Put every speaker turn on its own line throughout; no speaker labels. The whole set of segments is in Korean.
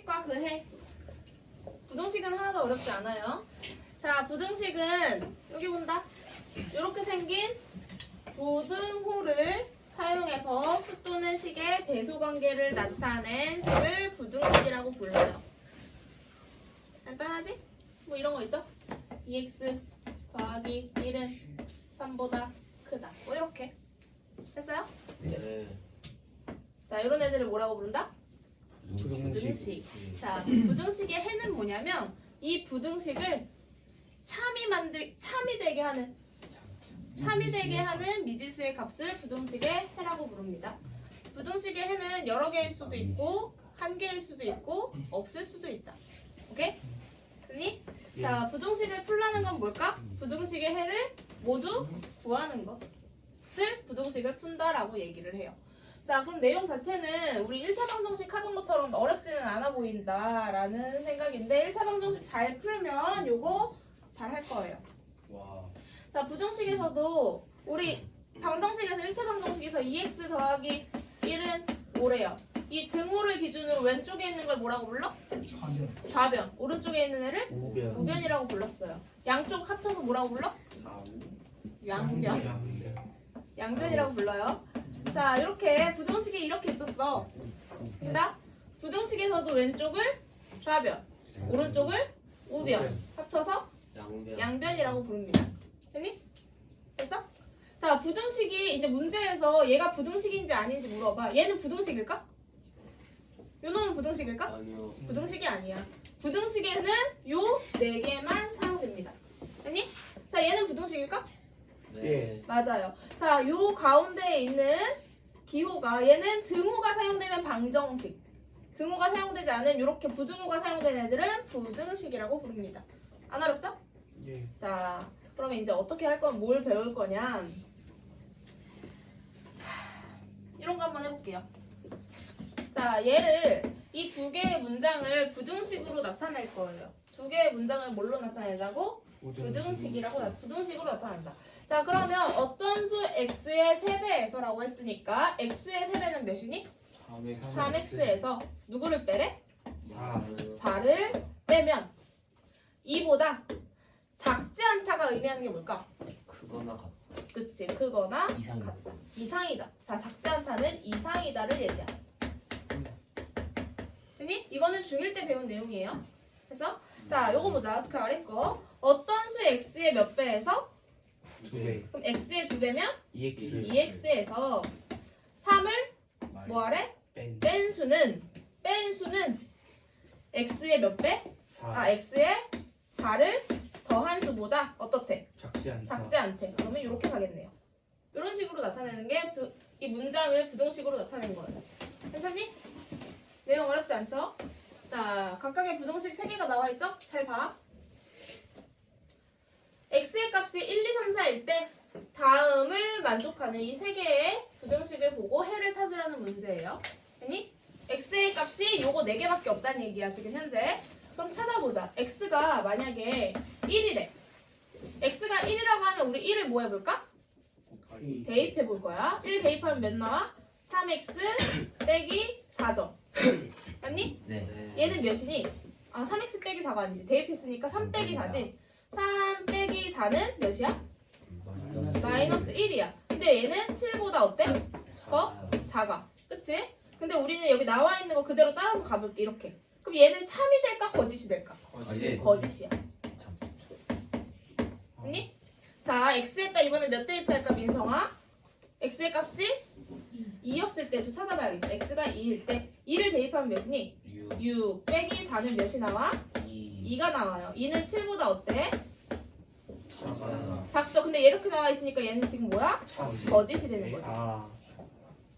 부등식과 그 해. 부등식은 하나도 어렵지 않아요. 자, 부등식은 여기 본다. 이렇게 생긴 부등호를 사용해서 수 또는 식의 대소관계를 나타낸 식을 부등식이라고 불러요. 간단하지? 뭐 이런 거 있죠? 2x 더하기 1은 3보다 크다. 뭐 이렇게. 됐어요?
네.
자, 이런 애들을 뭐라고 부른다?
부등식.
자, 부등식의 해는 뭐냐면 이 부등식을 참이 만들 참이 되게 하는 참이 되게 하는 미지수의 값을 부등식의 해라고 부릅니다. 부등식의 해는 여러 개일 수도 있고 한 개일 수도 있고 없을 수도 있다. 오케이? 됐니? 자, 부등식을 풀라는 건 뭘까? 부등식의 해를 모두 구하는 것을 부등식을 푼다라고 얘기를 해요. 자, 그럼 내용 자체는 우리 1차 방정식 하던 것처럼 어렵지는 않아 보인다라는 생각인데 1차 방정식 잘 풀면 요거 잘 할 거예요.
와.
자, 부정식에서도 우리 방정식에서 1차 방정식에서 2x 더하기 1은 5래요. 이 등호를 기준으로 왼쪽에 있는 걸 뭐라고 불러? 좌변. 오른쪽에 있는 애를
우변.
우변이라고 불렀어요. 양쪽 합쳐서 뭐라고 불러? 양변. 양변이라고 불러요. 자, 이렇게 부등식이 이렇게 있었어. 된다? 부등식에서도 왼쪽을 좌변, 오른쪽을 우변 합쳐서
양변.
양변이라고 부릅니다. 됐니? 됐어? 자, 부등식이 이제 문제에서 얘가 부등식인지 아닌지 물어봐. 얘는 부등식일까? 요 놈은 부등식일까?
아니요.
부등식이 아니야. 부등식에는 요 네 개만 사용됩니다. 됐니? 자, 얘는 부등식일까?
네.
맞아요. 자, 요 가운데에 있는 기호가 얘는 등호가 사용되면 방정식. 등호가 사용되지 않은 이렇게 부등호가 사용된 애들은 부등식이라고 부릅니다. 안 어렵죠?
예.
자, 그러면 이제 어떻게 할 건 뭘 배울 거냐? 이런 거 한번 해볼게요. 자, 얘를 이 두 개의 문장을 부등식으로 나타낼 거예요. 두 개의 문장을 뭘로 나타내자고? 부등식이라고 나, 부등식으로 나타난다. 자, 그러면 어떤 수 x의 세배에서라고 했으니까 x의 세배는 몇이니? 3x에서 누구를 빼래?
4.
4를 빼면 2보다 작지 않다가 의미하는 게 뭘까?
그거나 같.
그치, 크거나
이상이다.
같다. 이상이다. 자, 작지 않다는 이상이다를 얘기한다. 됐니? 이거는 중1 때 배운 내용이에요. 그래서 자, 요거 보자. 그 아래 거. 어떤 수 x의 몇 배에서?
두 배.
그럼 x의 두 배면
EX.
2x에서 3을 뭐 하래?
뺀.
뺀 수는 뺀 수는 x의 몇 배?
4.
아, x의 4를 더한 수보다 어떻대?
작지 않다.
작지 않대. 그러면 이렇게 가겠네요. 이런 식으로 나타내는 게 이 문장을 부등식으로 나타낸 거예요. 괜찮니? 내용 어렵지 않죠? 자, 각각의 부등식 3개가 나와 있죠? 잘 봐. x의 값이 1, 2, 3, 4일 때 다음을 만족하는 이 세 개의 부등식을 보고 해를 찾으라는 문제예요. 됐니? x의 값이 요거 4개밖에 없다는 얘기야, 지금 현재. 그럼 찾아보자. x가 만약에 1이래. x가 1이라고 하면 우리 1을 뭐 해볼까? 대입해 볼 거야. 1 대입하면 몇 나와? 3x 빼기 4점. 맞니?
네.
얘는 몇이니? 아, 3x 빼기 4가 아니지. 대입했으니까 3 빼기 4지. 3 빼기 4는 몇이야? 마이너스 1이야. 근데 얘는 7보다 어때? 더? 작아. 그치? 근데 우리는 여기 나와 있는 거 그대로 따라서 가볼게. 이렇게. 그럼 얘는 참이 될까? 거짓이 될까? 거짓이야. 됐니? 자, x에다 이번에 몇 대입할까, 민성아? x의 값이 2였을 때도 찾아봐야겠다. x가 2일 때 2를 대입하면 몇이니?
6.
6 빼기 4는 몇이 나와?
2.
2가 나와요. 2는 7보다 어때? 작죠? 근데 이렇게 나와 있으니까 얘는 지금 뭐야? 거짓이 되는 거지.
아.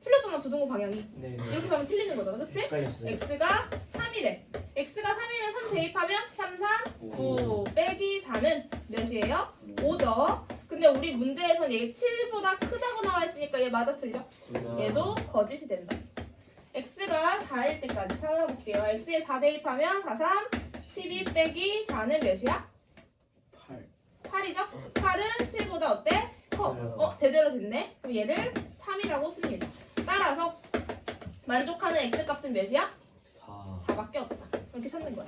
틀렸잖아, 부등호 방향이.
네.
이렇게 가면 틀리는 거잖아?
헷갈렸어요.
x가 3이래. x가 3이면 3 대입하면 3, 3, 9 빼기 4는 몇이에요? 5죠. 근데 우리 문제에선 얘 7보다 크다고 나와 있으니까 얘 맞아 틀려? 얘도 거짓이 된다. x가 4일 때까지 찾아볼게요. x에 4 대입하면 4, 3, 12 빼기 4는 몇이야?
8.
8이죠? 8은 7보다 어때? 커. 어, 제대로 됐네. 그럼 얘를 3이라고 씁니다. 따라서 만족하는 x 값은 몇이야?
4.
4밖에 없다. 이렇게 찾는 거야.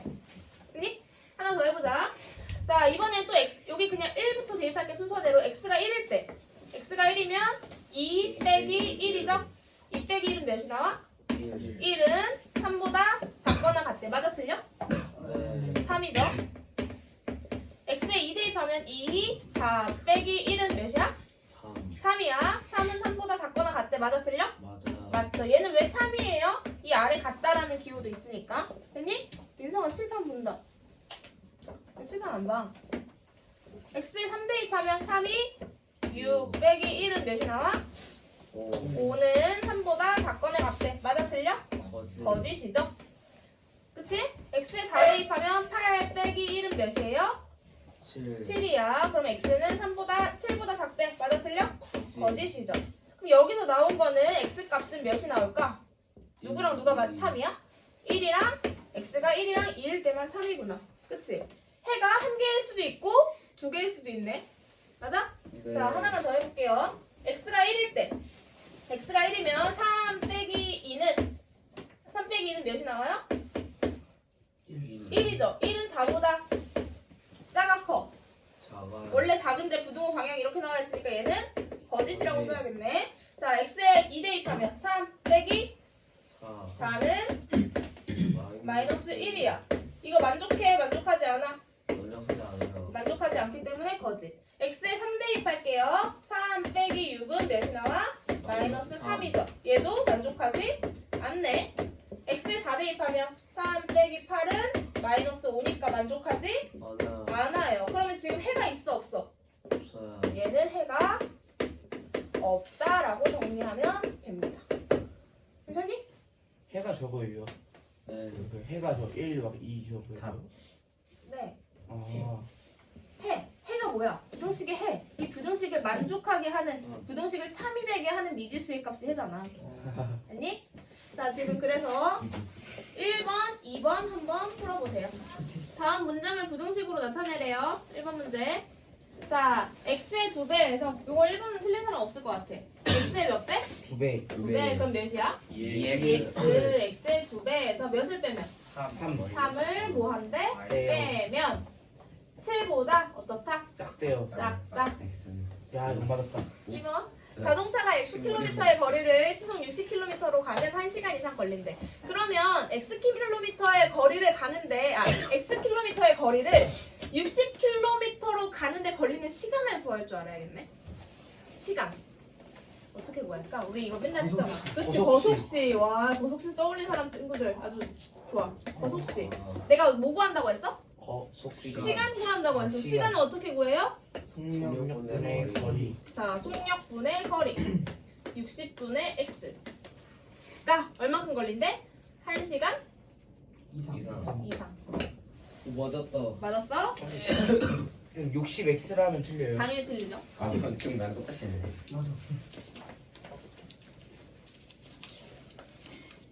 됐니? 하나 더 해보자. 자, 이번엔 또 x, 여기 그냥 1부터 대입할게 순서대로 x가 1일 때. x가 1이면 2 빼기 1이죠? 2 빼기 1은 몇이 나와?
1
1은 칠판 본다. 왜 칠판 안 봐? x에 3 대입 하면 3이 6 빼기 1은 몇이 나와?
5
5는 3보다 작거나 같대. 맞아, 틀려?
거짓
거짓이죠? 그치? x에 4 대입 하면 8 빼기 1은 몇이에요?
7
7이야. 그럼 x는 3보다 7보다 작대. 맞아, 틀려?
거짓
거짓이죠. 그럼 여기서 나온 거는 x 값은 몇이 나올까? 누구랑 누가 마- 참이야? 1이랑 x가 1이랑 2일 때만 참이구나. 그치? 해가 한 개일 수도 있고 두 개일 수도 있네. 맞아?
네.
자, 하나만 더 해볼게요. x가 1일 때. x가 1이면 3 빼기 2는 3 빼기 2는 몇이 나와요?
1
1이죠. 1은 4보다 작아 커.
작아요
원래 작은데 부등호 방향 이렇게 나와 있으니까 얘는 거짓이라고 써야겠네. 자, x에 2 대입하면 3 빼기
4
4는 마이너스 1이야. 이거 만족해? 만족하지 않아? 만족하지 않기 때문에 거짓. x에 3 대입할게요. 3 빼기 6은 몇이 나와? 마이너스 3이죠. 얘도 만족하지 않네. x에 4 대입하면 3 빼기 8은 마이너스 5니까 만족하지
맞아요
않아요. 그러면 지금 해가 있어 없어?
없어요
얘는 해가 없다라고 정리하면 됩니다. 괜찮니?
해가 저거예요.
네
그 해가 저 1, 막 2 저거예요.
네.
아,
해. 해가 뭐야? 부등식의 해. 이 부등식을 만족하게 하는, 부등식을 참이 되게 하는 미지수의 값이 해잖아. 아니? 자, 지금 그래서 1번, 2번 한번 풀어보세요. 다음 문장을 부등식으로 나타내래요. 1번 문제. 자, x의 두 배에서, 이거 1번은 틀린 사람 없을 것 같아. x의 몇 배?
두 배.
두 배. 그럼 몇이야?
EX
x, x의 두 배에서 몇을 빼면?
3.
3을 뭐 한대?
빼요.
빼면 7보다 어떻다?
짝대요.
작다.
야, 이거 맞았다.
2번 자동차가 x km의 거리를 시속 60km로 가면 1시간 이상 걸린대. 그러면 x km의 거리를 가는데 아 x km의 거리를 60km로 가는데 걸리는 시간을 구할 줄 알아야겠네. 시간. 어떻게 구할까? 우리 이거 맨날 했잖아. 그치
거속시.
거속시. 와 거속시 떠올린 사람 친구들 아주 좋아. 거속시. 내가 뭐 구한다고 했어?
거,
시간 구한다고 했어.
시간.
시간은 어떻게 구해요?
속력분의 거리.
자, 속력분의 거리 60분의 x가 얼마큼 걸린대? 1시간
이상
이상
맞았다
맞았어?
60x라면 틀려요.
당연히 틀리죠
아, 이건 지금 난 똑같이 했네.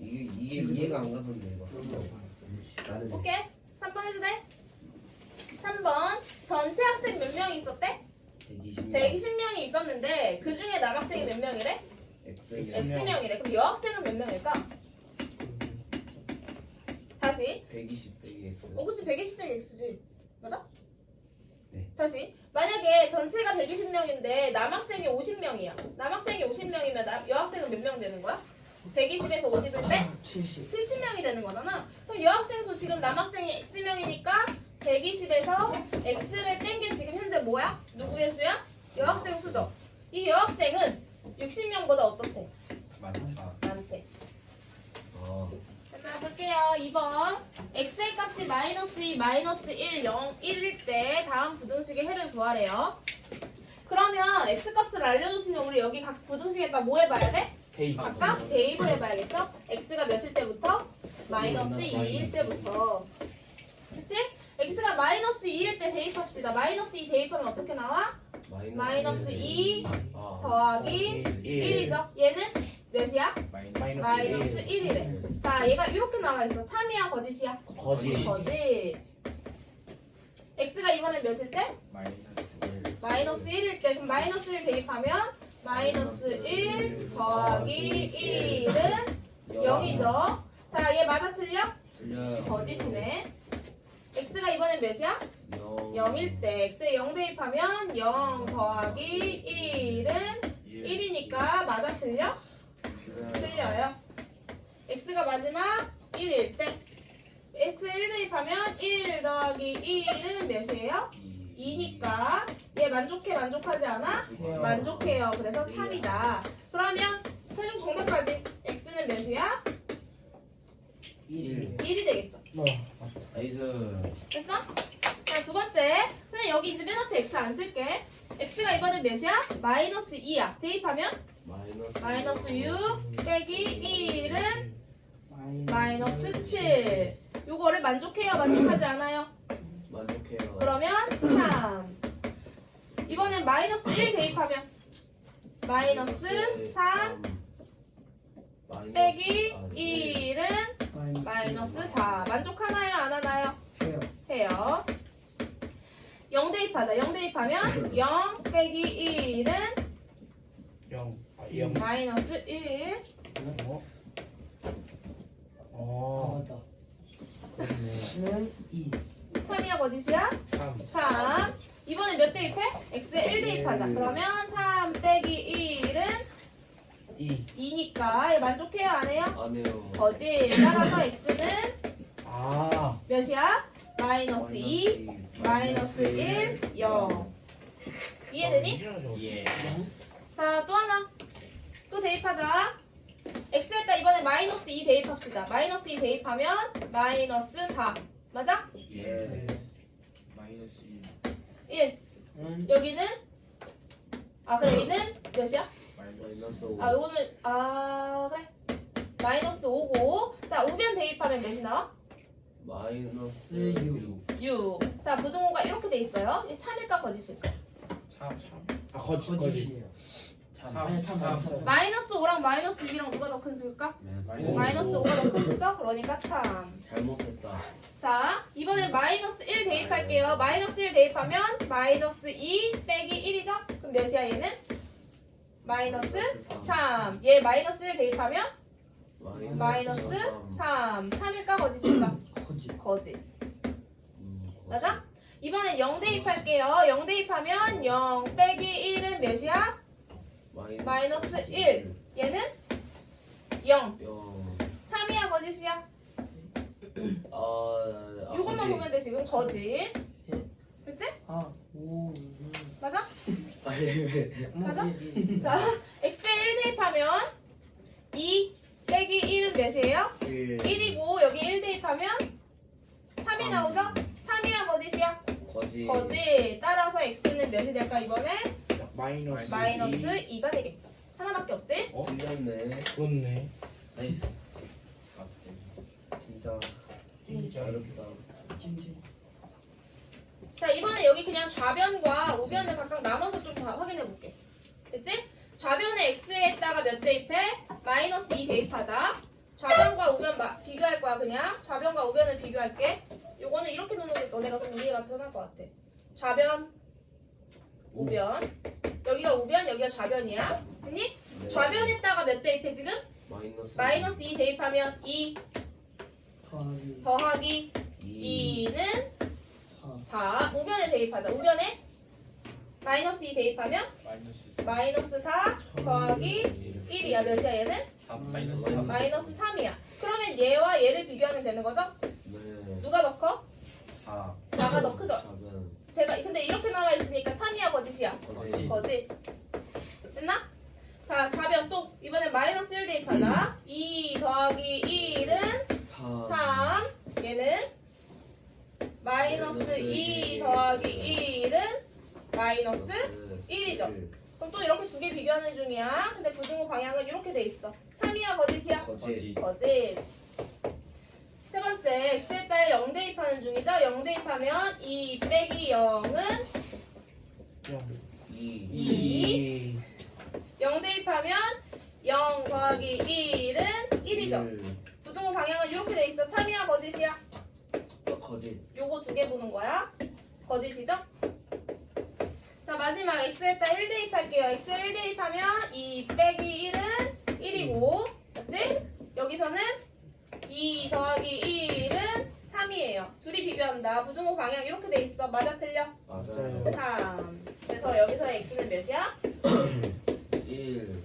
이게 이게 이해가 안 가던데 이거
나는
오케이 3번 해도 돼? 3번 전체 학생 몇 명이 있었대?
120명
120명이 있었는데 그 중에 남학생이 몇 명이래?
X
X명이래 그럼 여학생은 몇 명일까? 다시
120 빼기 X
어 그치 120 빼기 X지 맞아?
네.
다시 만약에 전체가 120명인데 남학생이 50명이야 남학생이 50명이면 여학생은 몇 명 되는 거야? 120에서 50을 빼?
70.
70명이 되는 거잖아 그럼 여학생 수 지금 남학생이 X명이니까 120에서 X를 뺀 게 지금 현재 뭐야? 누구의 수야? 여학생 수죠 이 여학생은 60명보다 어떻대?
많다.
많대
아
자, 볼게요. 2번. x의 값이 마이너스 2, 마이너스 1, 0, 1일 때 다음 부등식의 해를 구하래요. 그러면 x 값을 알려줬으면 우리 여기 각 부등식에다 뭐 해봐야 돼?
대입.
아까 대입을 해봐야겠죠? x가 몇일 때부터? 마이너스 2일 때부터. 그치? x가 마이너스 2일 때 대입합시다. 마이너스 2 대입하면 어떻게 나와? 마이너스
2아
더하기 1이죠. 얘는 몇이야?
마이너스
마이너스
1.
1이래. 자, 얘가 이렇게 나와 있어. 참이야, 거짓이야?
거짓.
거짓. x가 이번에 몇일 때?
마이너스 1.
마이너스 1일 때. 그럼 마이너스 1 대입하면 마이너스 1 더하기 1은 0이죠. 자, 얘 맞아 틀려? 거짓이네. x가 이번엔 몇이야?
0.
0일 때 x에 0 대입하면 0 더하기 1은 1이니까 맞아 틀려? 틀려요. x가 마지막 1일 때 x에 1 대입하면 1 더하기 1은 몇이에요? 2니까 얘 만족해 만족하지 않아? 만족해요. 그래서 참이다. 그러면 최종 정답까지 x는 몇이야?
1.
1이 되겠죠.
어.
나이스.
됐어? 자, 두 번째. 근데 여기 이제 맨 앞에 x 안 쓸게. x가 이번엔 몇이야? 마이너스 2야. 대입하면
마이너스.
마이너스 6 빼기 1은 마이너스 7. 요거를 만족해요? 만족하지 않아요?
만족해요.
그러면 3. 이번엔 마이너스 1 대입하면 마이너스 3
마이너스-
빼기
아, 네.
1은 마이너스 4. 만족하나요? 안 하나요?
해요.
해요. 0 대입하자. 0 대입하면 0 빼기 1은
0. 아, 0.
마이너스 1.
어? 어.
맞아.
그렇네.
는 2.
거짓이야?
3.
3. 이번엔 몇 대입해? x에 1 대입하자.
일.
그러면 3 빼기 1은
2.
2니까 만족해요? 안 해요?
안 해요.
거짓. 따라서 x는
아.
몇이야? 마이너스 2, 마이너스 1, 0. 이해되니?
예.
자, 또 하나. 또 대입하자. x에다 이번에 마이너스 2 대입합시다. 마이너스 2 대입하면 마이너스 4. 맞아?
예. 마이너스 1.
1.
응.
여기는 아 그래 여기는 몇이야?
마이너스 5.
아 요거는 아 그래 마이너스 5고 자 우변 대입하면 몇이 나와?
마이너스
육.
6.
6. 자 부등호가 이렇게 돼 있어요. 이 참일까 거짓일까?
참 참.
아, 거짓, 거짓.
거짓이에요.
참.
아니 참.
마이너스 5랑 마이너스 6이랑 누가 더 큰 수일까?
마이너스
마이너스 5가 더 큰 수죠? 그러니까 참.
잘못했다.
자 이번엔 마이너스 1 대입할게요. 마이너스 1 대입하면 마이너스 2 빼기 1이죠? 그럼 몇이야 얘는? 마이너스 3. 얘 마이너스 1 대입하면 마이너스 3. 3일까 거짓일까?
거짓.
거짓.
음,
맞아? 이번엔 0 대입할게요. 0 대입하면 0 빼기 1은 몇이야? 마이너스 1. 얘는 0.
0.
3이야 거짓이야?
아,
이것만
거짓.
보면 돼 지금 거짓. 그치?
아, 오. 음.
맞아?
아니 왜?
어머,
맞아?
예, 예.
자, x에 1 대입하면 2 빼기 1은 몇이에요?
1.
1이고 여기 1 대입하면 3이 나오죠? 3이야 거짓이야?
거짓.
거짓. 따라서 x는 몇이 될까 이번에?
마이너스.
마이너스
이.
2가 되겠죠. 하나밖에 없지?
어? 틀렸네.
그렇네.
나이스.
맞대.
진짜
진짜.
어렵다.
찜찜.
자 이번에 여기 그냥 좌변과 우변을 각각 나눠서 좀다 확인해 볼게. 됐지? 좌변에 x에다가 몇 대입해? 마이너스 2 대입하자. 좌변과 우변 마- 비교할 거야 그냥. 좌변과 우변을 비교할게. 요거는 이렇게 놓는 게 너네가 좀 이해가 편할 것 같아. 좌변, 우변. 여기가 우변, 여기가 좌변이야. 됐니?
네.
좌변에다가 몇 대입해 지금?
마이너스.
마이너스 2 대입하면 2
더하기
더하기
2.
2는
4.
4. 우변에 대입하자. 우변에 마이너스 2 대입하면
마이너스
마이너스 4 더하기 1이야. 몇이야 얘는?
3 마이너스
마이너스 3이야. 그러면 얘와 얘를 비교하면 되는 거죠?
네.
누가 더 커?
4.
4가 더 크죠?
작은
제가 근데 이렇게 나와 있으니까 참이야 거짓이야?
거짓.
거짓. 됐나? 자 좌변 또 이번엔 마이너스 1 대입하자. 2 더하기 1은
3.
3. 얘는 마이너스 2 더하기 1은 마이너스 1이죠. 그럼 또 이렇게 두 개 비교하는 중이야. 근데 부등호 방향은 이렇게 돼 있어. 참이야 거짓이야?
거짓.
거짓. 세 번째, x에 따라 0 대입하는 중이죠. 0 대입하면 2 빼기 0은
0.
2.
2. 0 대입하면 0 더하기 1은 1이죠. 부등호 방향은 이렇게 돼 있어. 참이야 거짓이야?
거짓.
요거 두 개 보는 거야. 거짓이죠? 자 마지막 x에다 1 대입할게요. x 1 대입하면 2 빼기 1은 1이고 맞지? 여기서는 2 더하기 1은 3이에요. 둘이 비교한다. 부등호 방향 이렇게 돼 있어. 맞아 틀려?
맞아요. 네.
참. 그래서 여기서 x는 몇이야? 1.